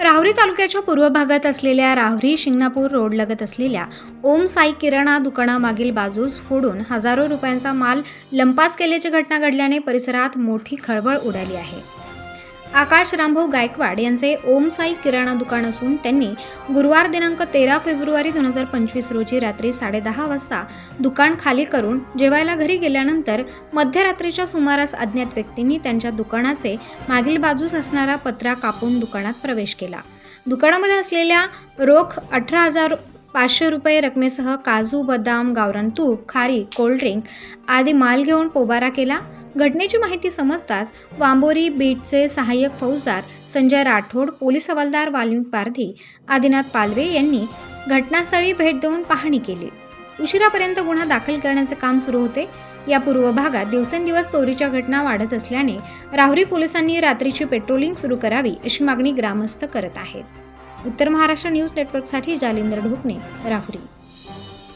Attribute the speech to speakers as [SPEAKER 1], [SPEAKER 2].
[SPEAKER 1] राहुरी तालुक्याच्या पूर्व भागात असलेल्या राहुरी शिंगणापूर रोड लगत असलेल्या ओम साई किराणा दुकानामागील बाजूस फोडून हजारो रुपयांचा माल लंपास केल्याची घटना घडल्याने परिसरात मोठी खळबळ उडाली आहे. आकाश रामभाऊ गायकवाड यांचे ओम साई किराणा दुकान असून त्यांनी गुरुवार दिनांक तेरा फेब्रुवारी दोन हजार पंचवीस रोजी रात्री साडेदहा वाजता दुकान खाली करून जेवायला घरी गेल्यानंतर मध्यरात्रीच्या सुमारास अज्ञात व्यक्तींनी त्यांच्या दुकानाचे मागील बाजूस असणारा पत्रा कापून दुकानात प्रवेश केला. दुकानामध्ये असलेल्या रोख अठरा हजार पाचशे रुपये रकमेसह काजू बदाम गावरान तूप खारी कोल्ड्रिंक आदी माल घेऊन पोबारा केला. घटनेची माहिती समजताच वांबोरी बीटचे सहाय्यक फौजदार संजय राठोड पोलीस हवालदार वाल्मिक पारधी आदिनाथ पालवे यांनी घटनास्थळी भेट देऊन पाहणी केली. उशिरापर्यंत गुन्हा दाखल करण्याचे काम सुरू होते. या पूर्व भागात दिवसेंदिवस चोरीच्या घटना वाढत असल्याने राहुरी पोलिसांनी रात्रीची पेट्रोलिंग सुरू करावी अशी मागणी ग्रामस्थ करत आहेत. उत्तर महाराष्ट्र न्यूज नेटवर्कसाठी जालिंदर ढोकणे राहुरी.